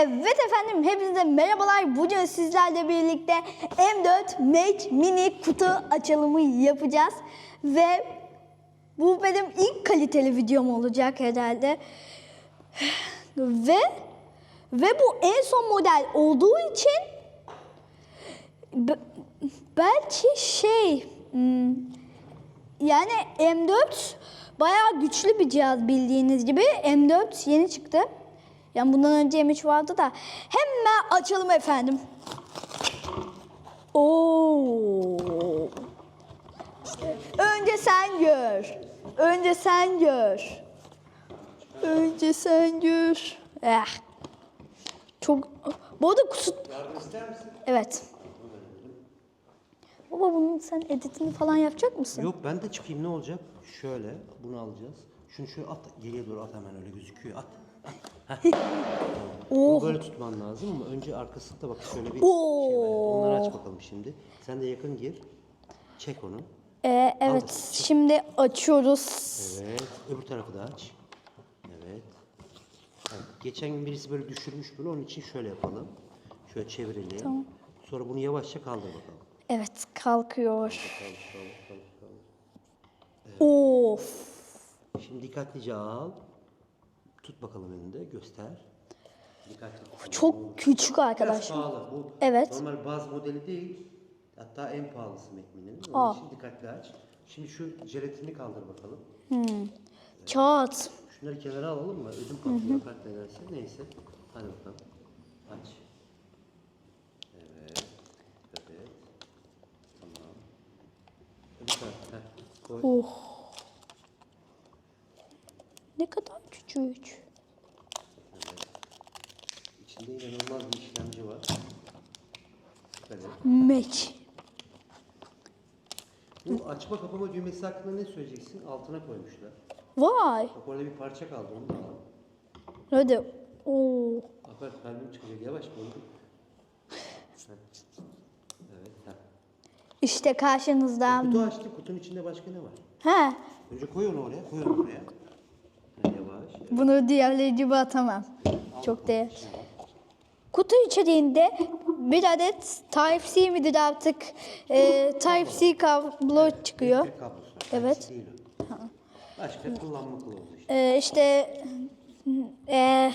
Evet efendim hepinize merhabalar. Bugün sizlerle birlikte M4 Match mini kutu açılımı yapacağız. Ve bu benim ilk kaliteli videom olacak herhalde. Ve ve bu en son model olduğu için be- belki şey hmm, yani M4 bayağı güçlü bir cihaz bildiğiniz gibi. M4 yeni çıktı. Yani bundan önce M3 vardı da. Hemen açalım efendim. Oo. Önce sen gör. Önce sen gör. Önce sen gör. Eh. Çok... Bu arada kusut... Yardım ister misin? Evet. Baba bunun sen editini falan yapacak mısın? Yok ben de çıkayım ne olacak? Şöyle bunu alacağız. Şunu şöyle at geriye doğru at hemen öyle gözüküyor. At. at. Heh. Bunu Oh. böyle tutman lazım ama önce arkasında bak şöyle bir Oo. şey var. Onları aç bakalım şimdi. Sen de yakın gir. Çek onu. Ee, evet. Şimdi açıyoruz. Evet. Öbür tarafı da aç. Evet. Evet, Geçen gün birisi böyle düşürmüş bunu. Onun için şöyle yapalım. Şöyle çevirelim. Sonra bunu yavaşça kaldır bakalım. Evet kalkıyor. Kaldır, kaldır, kaldır, kaldır. Of. Şimdi dikkatlice al. Tut bakalım elinde, göster. Dikkatli. tut. Çok küçük Biraz arkadaşlar. pahalı. Bu Evet. normal baz modeli değil. Hatta en pahalısı Macmillan'in. Aa. Onun için dikkatli aç. Şimdi şu jelatini kaldır bakalım. Kağıt. Şunları kenara alalım mı? Ödüm patlıyor kalp nedense. Neyse. Hadi bakalım. Aç. Evet. Evet. Tamam. Öbür tarafı. Heh. Koy. Oh. Ne kadar küçük. İçinde inanılmaz bir işlemci var. Dikkat et. Mek. Bu açma kapama düğmesi hakkında ne söyleyeceksin? Altına koymuşlar. Vay. Bak orada bir parça kaldı onu da al. Hadi. Oo. Akar kalbim çıkacak yavaş koy. Evet. Heh. İşte karşınızda. Kutu açtı. Kutunun içinde başka ne var? He. Önce koy onu oraya. Koy onu oraya. Bunu diğerleri gibi atamam. Çok değer. Kutu içeriğinde bir adet Type-C midir artık e, Type-C kablo çıkıyor. Evet. Başka kullanma kılavuzu işte. E, işte e,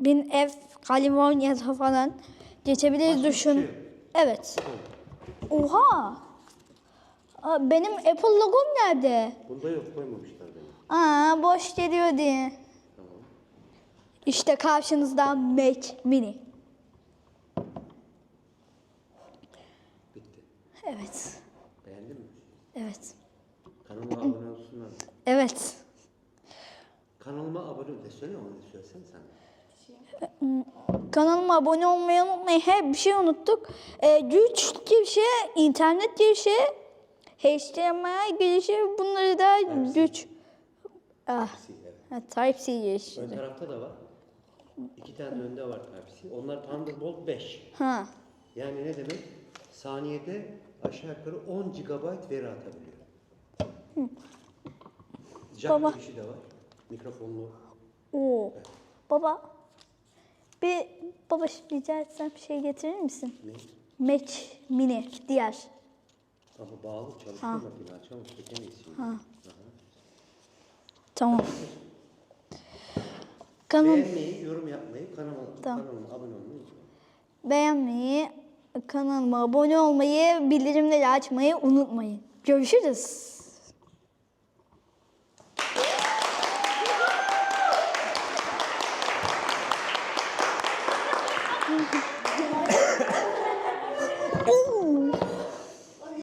bin F California'da falan geçebiliriz düşün. şey. Evet. Oha. Aa, Benim Apple logom nerede? Bunda yok koymamışlar beni. Aa boş geliyor diye. Tamam. İşte karşınızda Mac Mini. Bitti. Evet. Beğendin mi? Evet. Kanalıma abone olsunlar. Evet. Kanalıma abone ol. Söyle onu söylesene sen. Kanalıma abone olmayı unutmayın. He bir şey unuttuk. Ee, güç girişi, internet girişi, HDMI girişi bunları da güç. Ah, Evet. ha, Type-C girişi. Ön tarafta da var. İki tane de önde var Type-C. Onlar Thunderbolt 5. Ha. Yani ne demek? Saniyede aşağı yukarı 10 GB veri atabiliyor. Jack Baba. girişi de var. Mikrofonlu. Oo. Baba. Bir baba rica etsem şey getirir misin? Ne? Mac Mini diğer. Ama bağlı çalışıyor makine. Açamam. Çekemeyiz şimdi. Aha. Tamam. Kanal Beğenmeyi, yorum yapmayı, kanalıma, Tamam. kanalıma abone olmayı beğenmeyi, kanalıma abone olmayı, bildirimleri açmayı unutmayın. Görüşürüz.